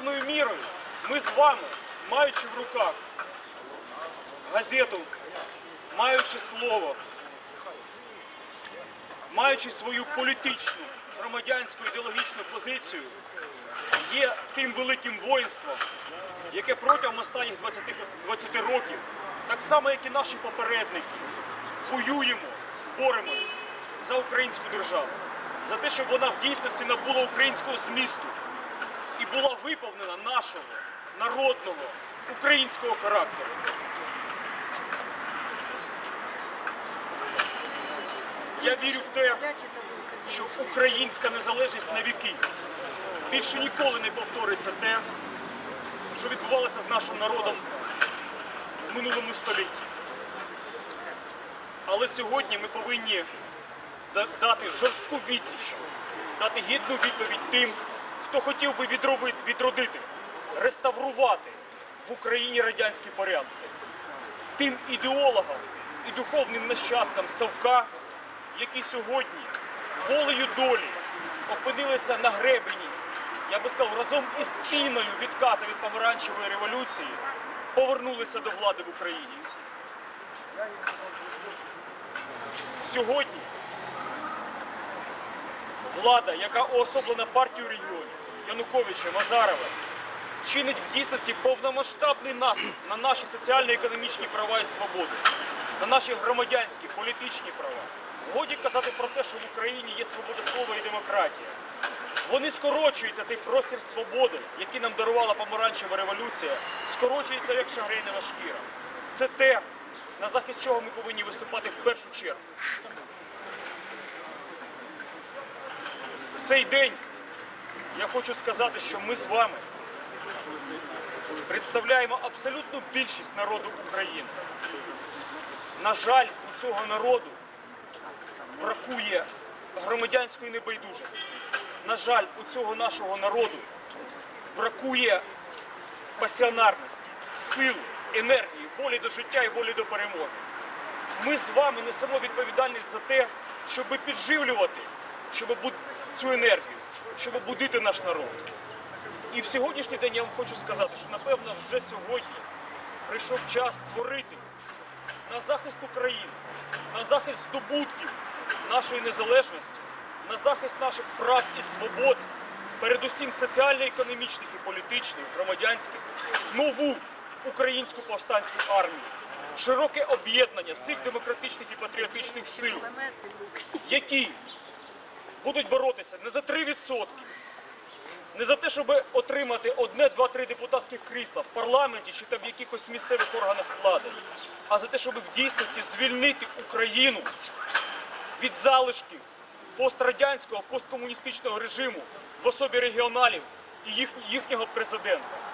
певною мірою. Ми з вами, маючи в руках газету, маючи слово, маючи свою політичну, громадянську ідеологічну позицію, є тим великим воїнством, яке протягом останніх 20, 20 років, так само як і наші попередники, воюємо, боремось за українську державу, за те, щоб вона в дійсності набула українського змісту і була виповнена нашого народного українського характеру. Я вірю в те, що українська незалежність на віки більше ніколи не повториться те, що відбувалося з нашим народом в минулому столітті. Але сьогодні ми повинні дати жорстку відсіч, дати гідну відповідь тим, хто хотів би відродити, реставрувати в Україні радянські порядки, тим ідеологам і духовним нащадкам Савка, які сьогодні волею долі опинилися на гребені, я би сказав, разом із піною відката від помаранчевої революції, повернулися до влади в Україні. Сьогодні влада, яка уособлена партією регіонів Януковича, Мазарова, чинить в дійсності повномасштабний наступ на наші соціально-економічні права і свободи, на наші громадянські, політичні права. Годі казати про те, що в Україні є свобода слова і демократія. Вони скорочуються, цей простір свободи, який нам дарувала помаранчева революція, скорочується як шагрейнева шкіра. Це те, на захист чого ми повинні виступати в першу чергу. В цей день я хочу сказати, що ми з вами представляємо абсолютну більшість народу України. На жаль, у цього народу бракує громадянської небайдужості. На жаль, у цього нашого народу бракує пасіонарності, сили, енергії, волі до життя і волі до перемоги. Ми з вами несемо відповідальність за те, щоб підживлювати, щоб цю енергію, щоб будити наш народ. І в сьогоднішній день я вам хочу сказати, що напевно вже сьогодні прийшов час створити на захист України, на захист здобутків нашої незалежності, на захист наших прав і свобод, передусім соціально-економічних і політичних, громадянських, нову українську повстанську армію, широке об'єднання всіх демократичних і патріотичних сил, які будуть боротися не за 3%, не за те, щоб отримати одне, два, три депутатських крісла в парламенті чи там в якихось місцевих органах влади, а за те, щоб в дійсності звільнити Україну від залишків пострадянського, посткомуністичного режиму в особі регіоналів і їх, їхнього президента.